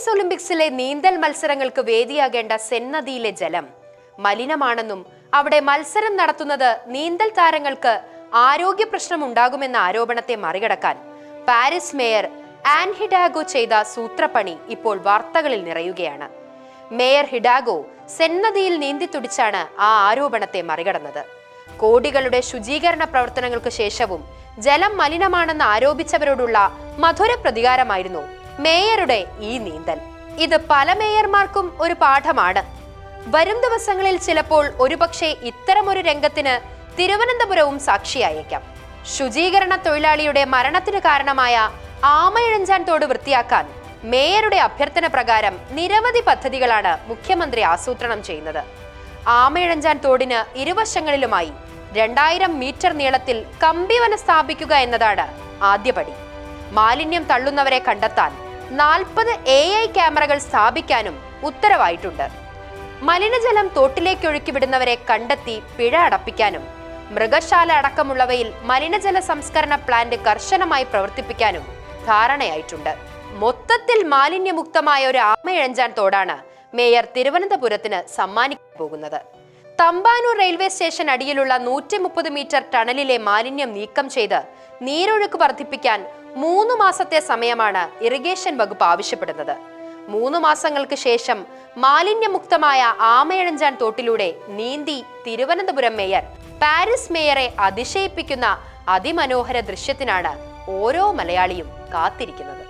Paris ഒളിമ്പിക്സിലെ നീന്തൽ മത്സരങ്ങൾക്ക് വേദിയാകേണ്ട സെൻ നദിയിലെ ജലം. മലിനമാണെന്നും അവിടെ മത്സരം നടത്തുന്നത് നീന്തൽ താരങ്ങൾക്ക് ആരോഗ്യ പ്രശ്നം ഉണ്ടാകുമെന്ന ആരോപണത്തെ മറികടക്കാൻ പാരീസ് മേയർ ആൻ ഹിഡാഗോ ചെയ്ത സൂത്രപ്പണി ഇപ്പോൾ വാർത്തകളിൽ നിറയുകയാണ്. മേയർ ഹിഡാഗോ സെൻ നദിയിൽ നീന്തിത്തുടിച്ചാണ് ആ ആരോപണത്തെ മറികടന്നത്. കോടികളുടെ ശുചീകരണ പ്രവർത്തനങ്ങൾക്ക് ശേഷവും ജലം മലിനമാണെന്ന് ആരോപിച്ചവരോടുള്ള മധുര പ്രതികാരമായിരുന്നു മേയറുടെ ഈ നീന്തൽ. ഇത് പല മേയർമാർക്കും ഒരു പാഠമാണ്. വരും ദിവസങ്ങളിൽ ചിലപ്പോൾ ഒരുപക്ഷെ ഇത്തരമൊരു രംഗത്തിന് തിരുവനന്തപുരവും സാക്ഷിയായേക്കാം. ശുചീകരണ തൊഴിലാളിയുടെ മരണത്തിന് കാരണമായ ആമയിഴഞ്ചാൻ തോട് വൃത്തിയാക്കാൻ മേയറുടെ അഭ്യർത്ഥന പ്രകാരം നിരവധി പദ്ധതികളാണ് മുഖ്യമന്ത്രി ആസൂത്രണം ചെയ്യുന്നത്. ആമയിഴഞ്ചാൻ തോടിന് ഇരുവശങ്ങളിലുമായി രണ്ടായിരം മീറ്റർ നീളത്തിൽ കമ്പിവന സ്ഥാപിക്കുക എന്നതാണ് ആദ്യപടി. മാലിന്യം തള്ളുന്നവരെ കണ്ടെത്താൻ നാൽപ്പത് എ ഐ ക്യാമറകൾ സ്ഥാപിക്കാനും ഉത്തരവായിട്ടുണ്ട്. മലിനജലം തോട്ടിലേക്ക് ഒഴുക്കി വിടുന്നവരെ കണ്ടെത്തി പിഴ അടപ്പിക്കാനും മൃഗശാല അടക്കമുള്ളവയിൽ മലിനജല സംസ്കരണ പ്ലാന്റ് കർശനമായി പ്രവർത്തിപ്പിക്കാനും ധാരണയായിട്ടുണ്ട്. മൊത്തത്തിൽ മാലിന്യമുക്തമായ ഒരു ആമയിഴഞ്ചാൻ തോടാണ് മേയർ തിരുവനന്തപുരത്തിന് സമ്മാനിക്കാൻ പോകുന്നത്. തമ്പാനൂർ റെയിൽവേ സ്റ്റേഷൻ അടിയിലുള്ള നൂറ്റി മുപ്പത് മീറ്റർ ടണലിലെ മാലിന്യം നീക്കം ചെയ്ത് നീരൊഴുക്ക് വർദ്ധിപ്പിക്കാൻ മൂന്ന് മാസത്തെ സമയമാണ് ഇറിഗേഷൻ വകുപ്പ് ആവശ്യപ്പെടുന്നത്. മൂന്ന് മാസങ്ങൾക്ക് ശേഷം മാലിന്യമുക്തമായ ആമയഴഞ്ചാൻ തോട്ടിലൂടെ നീന്തി തിരുവനന്തപുരം മേയർ പാരീസ് മേയറെ അതിശയിപ്പിക്കുന്ന അതിമനോഹര ദൃശ്യത്തിനാണ് ഓരോ മലയാളിയും കാത്തിരിക്കുന്നത്.